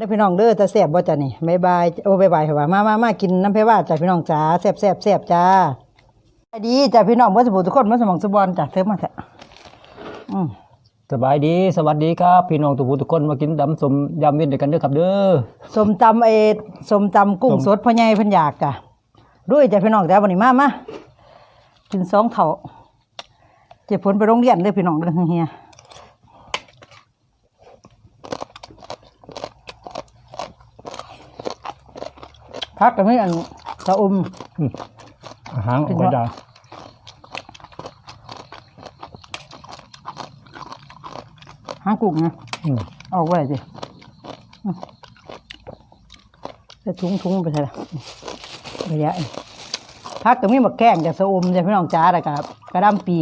ได้อพี่น้องเด้อแต่แซ่บบ่จ้ะนี่บ๊ายบายโอ้บ๊ายบายค่ะว่ามามามากินน้ำเพว่าจ้ะพี่น้องจ๋าแซ่บแซ่บแซ่บจ้าสวัสดีจ้ะพี่น้องบ่สมบูรณ์ทุกคนบ่สมองสมบอลจ้ะเธอมาเถอะอืมสบายดีสวัสดีครับพี่น้องทุกผู้ทุกคนมากินดำสมยำเย็นด้วยกันเด้อครับ เด้อสมตำเอสมตำกุ้งส้มสดพ่อใหญ่เพิ่นอยากจ้ะด้วยจ้ะพี่น้องจ้ะวันนี้มามากินสองเท่าเจ็บผลไปโรงเรียนเด้อพี่น้องเด้อเฮีย พักกันไม่อันตะอม อาหารออกมาจากหางกุ้งนะอืมเอาไว้สิอืมจะทุงทุงไปใช่ละระยะนี่พักก็มีหมักแกงจากสะอมจากพี่น้องจ้าแล้วกับกระดำปี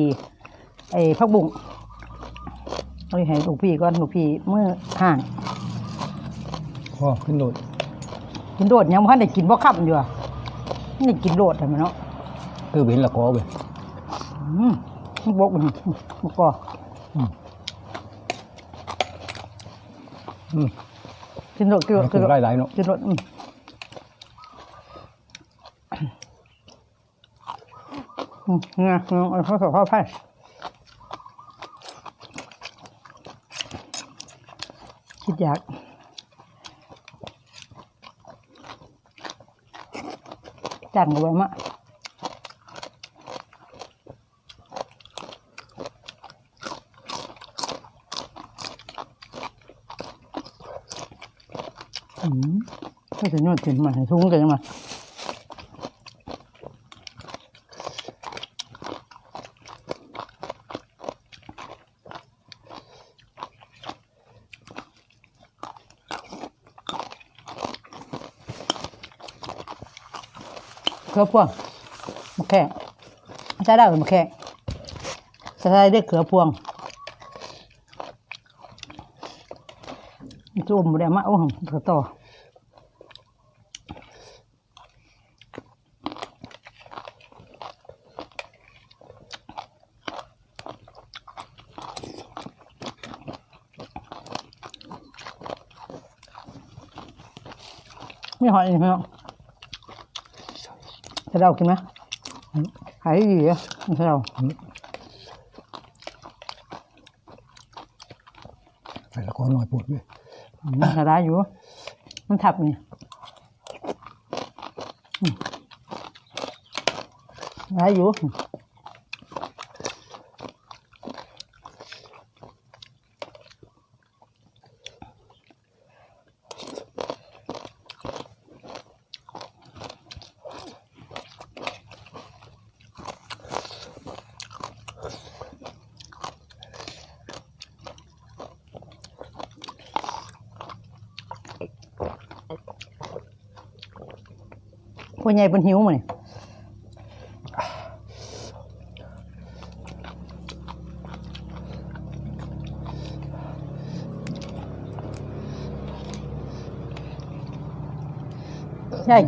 ไอ้พักบุ้งเอาไปให้ลูกพี่ก่อนลูกพี่เมื่อห่างพ่อขึ้นโดด กินโดดยังพันได้กินบ่ค่ำอยู่อะนี่กินโดดทำไมเนาะคือเห็นละกอเว้ยอืมมันบกมันบกก็อืมกินโดดกินโดดกินโดดไล่หลายๆเนาะกินโดดอืมอืมเนี่ยเอาข้าวสารข้าวไผ่คิดอยาก จันกับไว้มาอืมถ้าจะนวดถึงมาทุ่งกันมา เขือพวงมะแข้งใช้ได้หรือมะแข้งใช้ได้ได้เขือพวงจุ่มบ่ได้มาโอ้โหเขือต่อไม่หอยไหมเนาะะเรากินไหมหายดีอะไม่ใช่เราใส่ละกอหน่อยปวดเว้ยมันจะได้อยู่ มันทับนี่อืมได้อยู่ คนใหญ่เป็นหิวมาเนี่ยใช่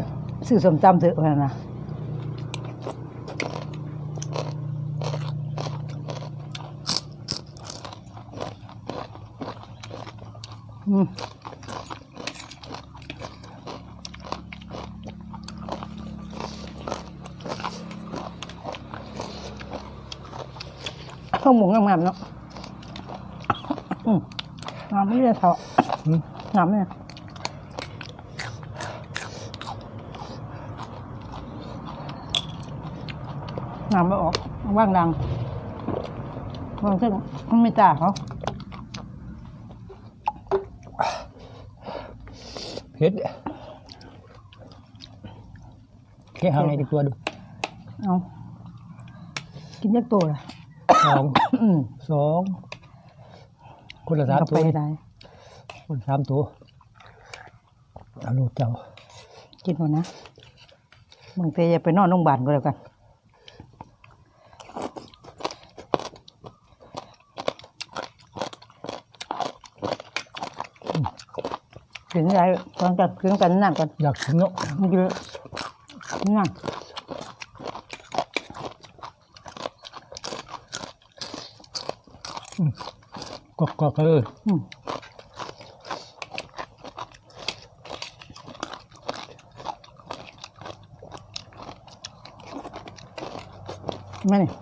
สื่อสมจำเถอะพะนะอืม วหมูงามๆเนาะอืมงามไม่ได้เถอะอืมงามเนี่ยงามไม่ออกว่างดังว่างซึ่งมันไม่จ่าเขาเผ็ดแค่หางในตัวดูเอากินยักษ์ตัวเลย สองอืมสองคนละสามก็ตัไปวได้คนละสามตัวเอาลูกเจ้ากินหมดนะมึงเตยไปนอนโรงพยาบาลก็แล้วกันถึงไรตอนจัดถึงกันนั่งกันอยากกินเนาะมันจะนั่ง กรอบๆเลยมาเนี่ย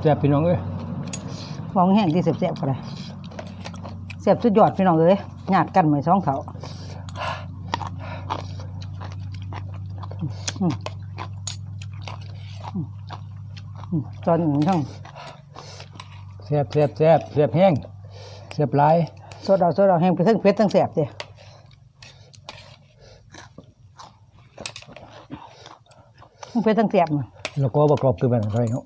แซ่บพี่น้องเอ้ยฟองแห้งที่แซ่บๆก็ได้แซ่บสุดยอดพี่น้องเอ้ยหยาดกันเหมือนสองเขา ตอนนี้ทั้งแซ่บแซ่บแซ่บแซ่บแห้งแซ่บหลายสดเอาสดเอาแห้งไปทั้งเพชรทั้งแสบเด้ทั้งเพชรทั้งแสบน่ะแล้วก็ประกอบคือแบบอะไรเนาะ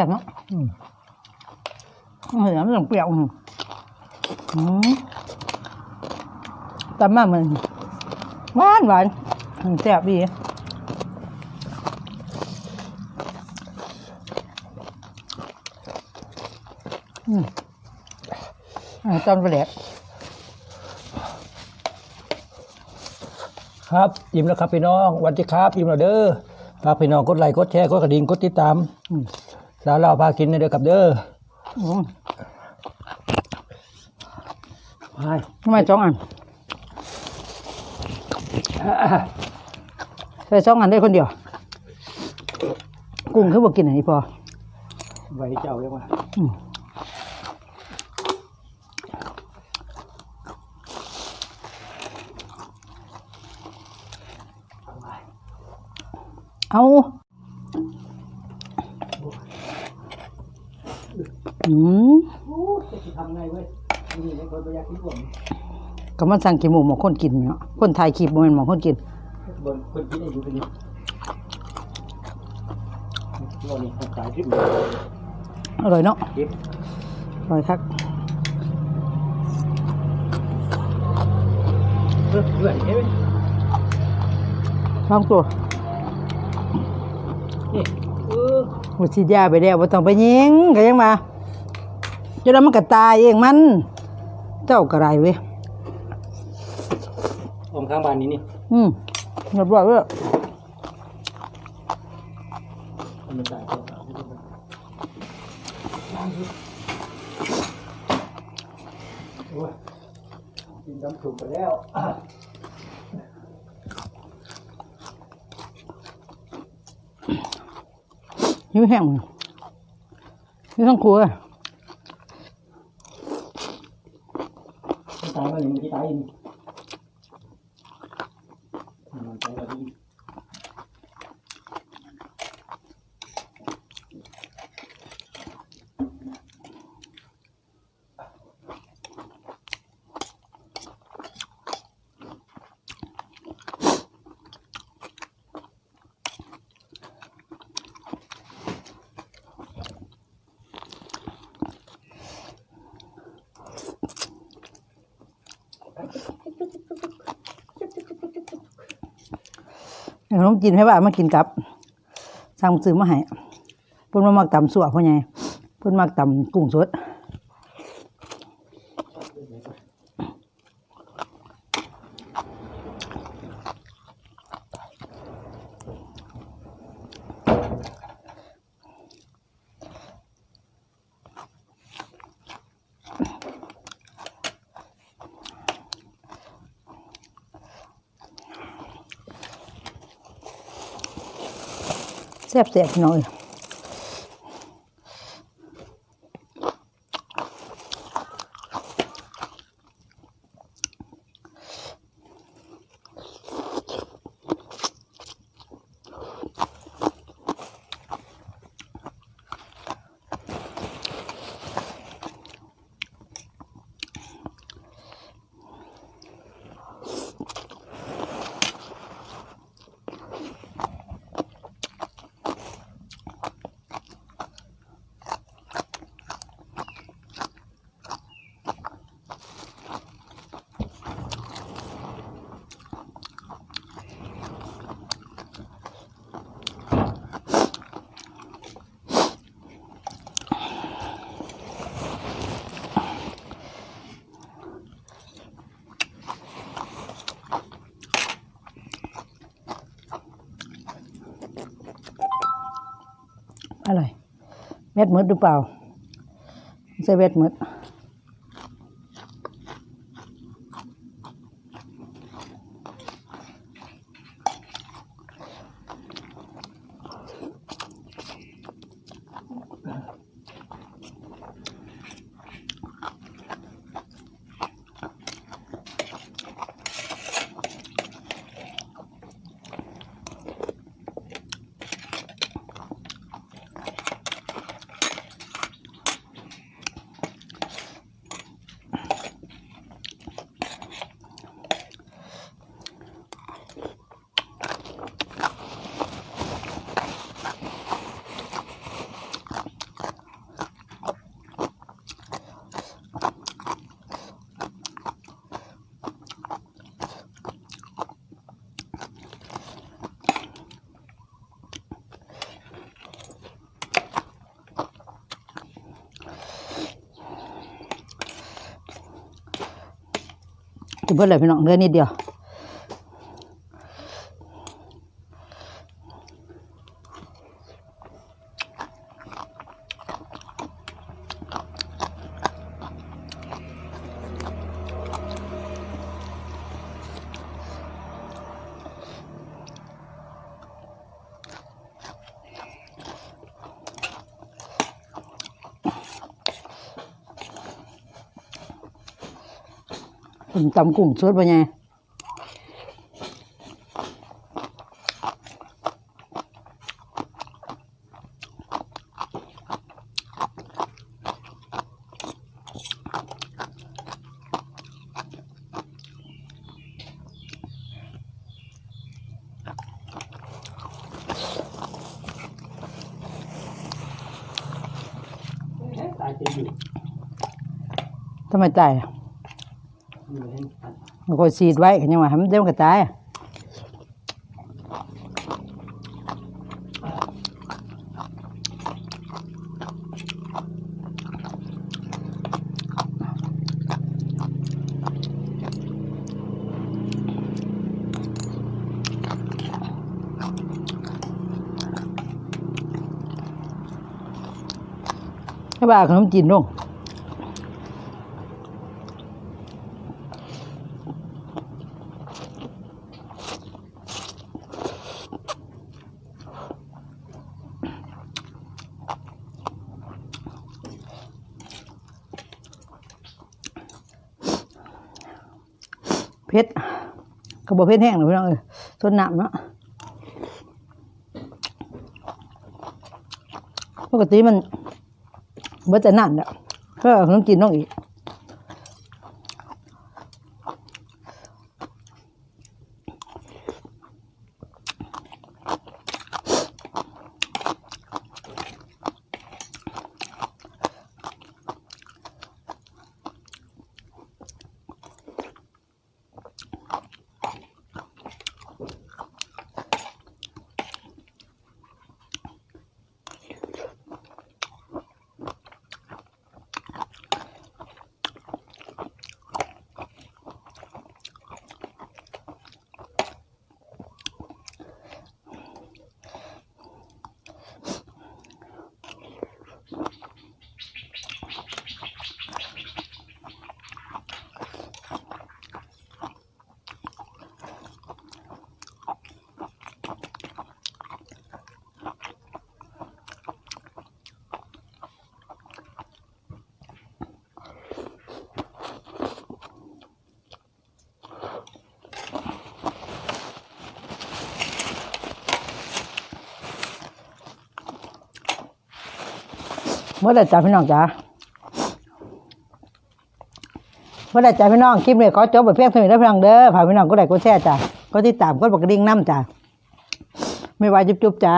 แสบเนาะอืมเห็นมันเปรี้ยวอืมอืมตำมาเหมือนหวานหวานมันแสบดีอืมอ่าตอนไปแหลกครับอิ่มแล้วครับพี่น้องสวัสดีครับอิ่มแล้วเด้อฝากพี่น้องกดไลค์กดแชร์กดกระดิ่งกดติดตามอืม สาวเราวพากินเด้อครับเด้ออืมไปทำไมสองอันใส่สองอันได้คนเดียว กุ้งคือบอกกินอันนี้พอไว้เจ้ายังไงอืมเอา อืมจะทำไงเว้ยนี่ในคนประหยัดที่รวมก็มันสั่งกี่หมูหมอคนกินเนาะคนไทยขีบมันหมอคนกินบนคนกินอายุเป็นนี้ตัวนี้ขายที่อร่อยเนาะคลิปอร่อยครับเพื่อนเพื่อนเห็นไหมลองตัวนี่เออหมดฉีดยาไปแล้วบ่ต้องไปยิงก็ยังมา จนแล้วมันก็ตายเองมัน เจ้ากระไรเว้ยอมข้างบ้านนี้นี่ อืมเรียบร้อยเว้ยมันตายโอ้ยกินน้ำถุงไปแล้วหิวแห้งหิวทั้งครัว ตายมาหนึ่งที่ตายอีกมันตายแล้วอีก ขนมกินให้ว่ามากินกับสั่งซื้อมาให้เพิ่นมามักตำสั่วพ่อใหญ่เพิ่นมักตำกุ้งสด แซ่บๆหน่อย เม็ดมืดหรือเปล่าใช่เม็ดมืด บิดเลยพี่น้องเดือนนิดเดียว ตำกุ้งสดปะไงทำไมตายอะ มันก็ซีดไว้กันยังว่าให้มันเดี๋ยวมันก็ตายให้บ้าขนมจีนลง เพชร ขาบอกเพชรแห้งหรือกพี่น้องเอ้ยต้นน้ำเนาะปกติมันเบิดแต่นั่นแหละก็เอาขนมจีนน้องอีก เมื่อไรจ้าพี่น้องจ้าเมื่อไรจ้าพี่น้องคลิปนี้ขอจบไปเพียงเท่านี้แล้วพี่น้องเด้อผ่าพี่น้องก็ได้ก็แช่จ้าก็ที่ตามก็บอกกระดิ่งน้ำจ้าไม่ไหวจุ๊บๆจ้า